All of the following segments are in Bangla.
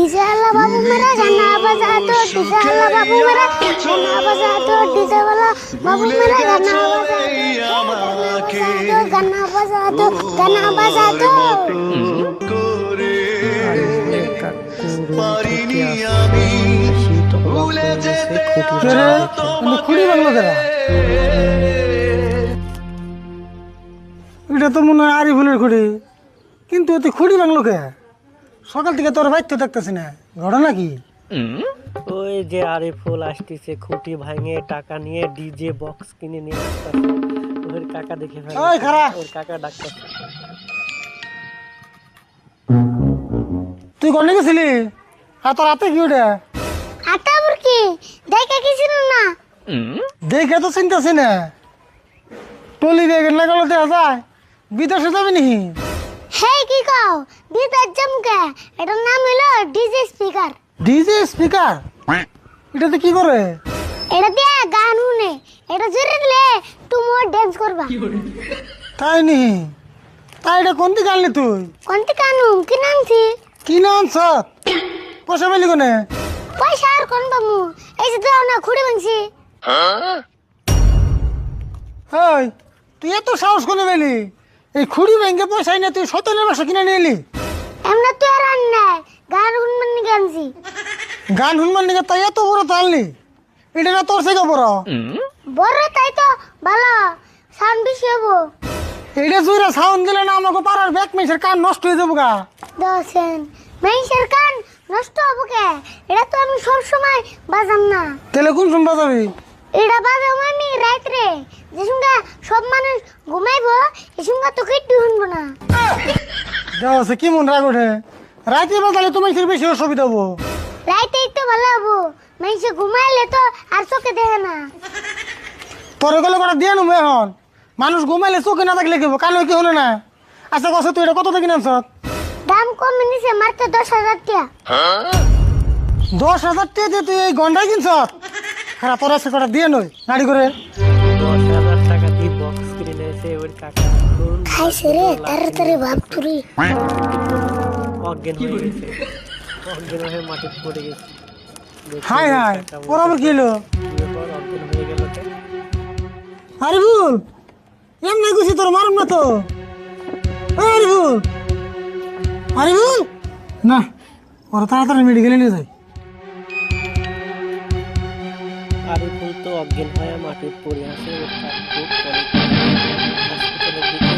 বাবু মেরা জানা বাজা তো বাবু মেরা জানা বাজা তো বাবু মেরা জানা বাজা বাজা তো বাজা তো এটা তো মনে হয় আরিফুলের খুঁড়ি কিন্তু এতে খুঁড়ি বাংলো কে? সকাল থেকে তোর বাইতে দেখতেছি না। ঘটনা কি? ওই যে আরিফুল আসতেছে খুঁটি ভাঙে টাকা নিয়ে ডিজে বক্স কিনে নিয়ে আসতেছে। ওর কাকা দেখে ফেলে ওই খারা! ওর কাকা ডাকতেছে। তুই কনে গেছিলি? আর তোর হাতে কি ওটা? আটা বুরকি দেখে কিছু না? দেখে তো চিন্তাছি না। টলি দিয়ে না গেলে দেখা যায়। বিদেশে যাবি নি হে কি কও? বিদার জমকে এটার নাম হলো ডিজে স্পিকার। DJ speaker? এটাতে কি করে? এটা দিয়ে গান শুনে। এটা জোরে দিলে তুমি ডান্স করবা। তাই নি? তাই এটা কোন দিকে আনলি তুই? কোন কোনটি কানু কি নাম নামছি? কি নাম আনছ পয়সা পেলি কোনে? পয়সা আর কোন বামু এই যে দাও না খুঁড়ে ভাঙছি ওই তুই এত সাহস করে পেলি? এই খুঁড়ি ব্যাংকে পয়সা নিয়ে তুই সতেরো বাসা কিনে নিয়ে এলি? এমনা তো আর আন নাই গান শুনবেন নি গানছি গান শুনবার নিকে? তাই এত বড় তো আনলি। এটা না তোর থেকে বড়? বড় তাই তো ভালো সাউন্ড বেশি হব। এটা জুড়ে সাউন্ড দিলে না আমাকে পাড়ার ব্যাক মেসের কান নষ্ট হয়ে যাব গা দশেন মেইসের কান নষ্ট হব কে? এটা তো আমি সব সময় বাজাম না। তাহলে কোন শুনবা যাবি এটা বাজাম আমি রাত্রে যে সঙ্গে সব মানুষ ঘুমাইবো এই সঙ্গে তো কেটে শুনব না। যাও সে কি মন রাগ ওঠে? রাতে বাজালে তোমার ফির বেশি অসুবিধা হব। রাইতেই তো ভালো হব। মেইসে ঘুমাইলে তো আর চোখে দেখে না। তোর গেলে কটা দিয়ে নেব এখন? মানুষ ঘুমাইলে চোখে না থাকলে কেবো কানে কি হলো না? আচ্ছা কস তুই এটা কত থেকে নামছ দাম কমে নিছে মাত্র দশ হাজার টাকা। দশ হাজার টাকা দিয়ে তুই এই গন্ডাই কিনছ হ্যাঁ তোর আছে কটা দিয়ে নই গাড়ি করে। দশ হাজার টাকা দিয়ে বক্স কিনে নিয়েছে ওর কাকা এখন খাইছে রে তাড়াতাড়ি ভাব তুরি অজ্ঞান হয়ে গেছে। অজ্ঞান হয়ে মাটিতে পড়ে গেছে। দেখে হাই হাই ওর আবার কি হলো? অজ্ঞান হয়ে গেল কে?" আরিফুল এমনি গুছি তোর মারুম না তো? না ওরা তাড়াতাড়ি মেডিকেলে নিয়ে যায়। অজ্ঞান হয়ে মাটিতে পড়ে আছে ওর কাকু পরে হসপিটালের দিকে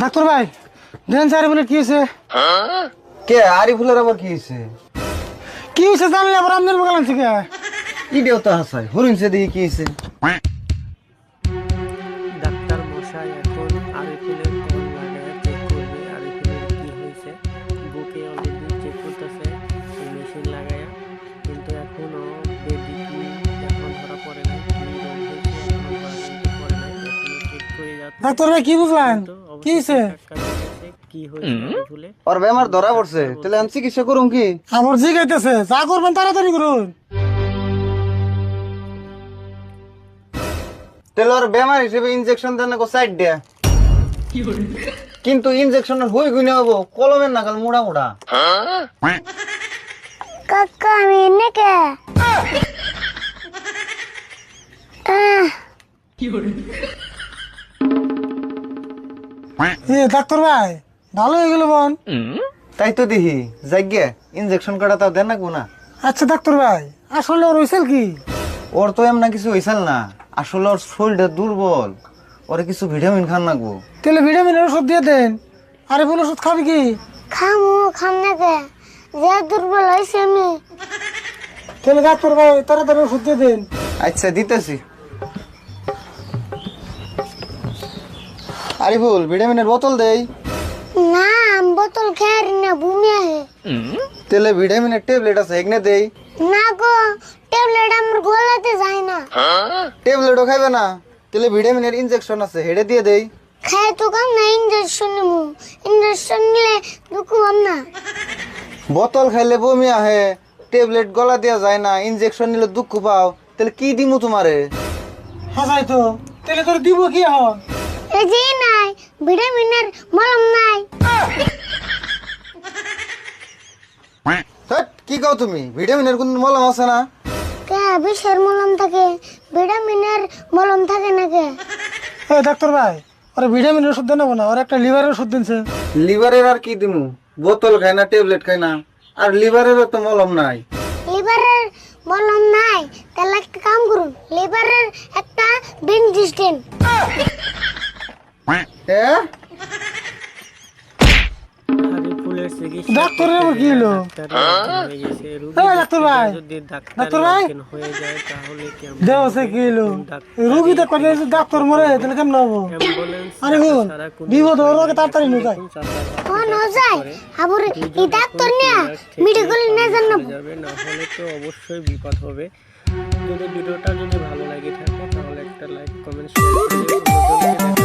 ডাক্তার ভাই দেন স্যার বলে কি হয়েছে? কে আরিফুলের আবার কি হয়েছে? কি হয়েছে জানলে আবার আপনার বগাল আনছি কে? ইডিও তো হাসাই হরিণছে দিকে কি হয়েছে? ডাক্তার মশাই এখন আরিফুলের কল লাগায় চেক করবে? আরিফুলের কি হয়েছে? বুকে অলরেডি চেক করতেছে মেশিন লাগায়া কিন্তু এখনও বেবি কি এখন ধরা পড়ে নাই কি রোগ হয়েছে এখনও ধরা পড়ে নাই চেক করে যাচ্ছে। ডাক্তার ভাই কি বুঝলেন? কি হয়েছে? কি হয়েছে আরিফুলে ওর বেমার ধরা পড়ছে। তাহলে আমি চিকিৎসা করুম কি? আবার জিগাইতেছে যা করবেন তাড়াতাড়ি করুন। তাহলে ওর বেমার হিসেবে ইনজেকশন দেন না সাইড দেয়া? কিন্তু ইনজেকশনের হই গুনে হব কলমের নাগাল মোড়া মোড়া। কাকা আমি এনে কে? আহ, ডাক্তার ভাই। ভালো হয়ে গেল বোন। তাই তো দেখি যাইগে ইনজেকশন কাটা তাও দেন না না। আচ্ছা ডাক্তার ভাই আসলে ওর হয়েছিল কি? ওর তো এমন কিছু হয়েছিল না আসলে ওর শরীরটা দুর্বল ওরে কিছু ভিটামিন খান নাকবো। তাহলে ভিটামিনের ওষুধ দিয়ে দেন আরে বল ওষুধ খাবি কি? খামু খাম না কে? যে দুর্বল হয়েছে আমি। তাহলে ডাক্তার ভাই তাড়াতাড়ি ওষুধ দিয়ে দেন। আচ্ছা দিতেছি। আরিফুল ভিটামিনের বোতল দেই। বোতল খেয়ে না ভূমি আহে। তেলে ভিটামিনের ট্যাবলেট আছে এগনে দেই। না গো ট্যাবলেট আমার গলাতে যায় না। ট্যাবলেটও খাইবে না তাহলে ভিটামিনের ইনজেকশন আছে হেডে দিয়ে দেই। খায় তো কাম না ইঞ্জেকশন নিমু ইঞ্জেকশন নিলে দুঃখ হম না। বোতল খাইলে বমি আহে ট্যাবলেট গলা দেওয়া যায় না ইনজেকশন নিলে দুঃখ পাও তাহলে কি দিমু তোমারে? হাসাই তো তাহলে তোর দিব কি এখন? এই যে নাই ভিটামিনের মলম নাই। কি কও তুমি? ভিটামিনের কোন মলম আছে না? কে বিষের মলম থাকে? ভিটামিনের মলম থাকে না কে? এই ডাক্তার ভাই ওরা ভিটামিনের ওষুধ দেন না ওর একটা লিভারের ওষুধ দিনছে। লিভারের আর কি দিমু? বোতল খাই না ট্যাবলেট খাই না আর লিভারেরও তো মলম নাই। লিভারের মলম নাই তাহলে একটা কাম করুন লিভারের একটা বেঞ্জিস দেন। এ ডাক্তারের আবার কি হলো? হয়ে? এই ডাক্তার ভাই। ডাক্তার ভাই? অজ্ঞান হয়ে যায় তাহলে কি দেহ সে কি হলো? রুগী তো কথা ডাক্তার মরে তাহলে কেমন হব? আরে হুন বিপদ ওর আগে তাড়াতাড়ি নুকাই কোন যায় আবার এই ডাক্তার নিয়ে মেডিকেল না যাবে না হলে তো অবশ্যই বিপদ হবে। যদি ভিডিওটা যদি ভালো লাগে থাকে তাহলে একটা লাইক কমেন্ট শেয়ার করে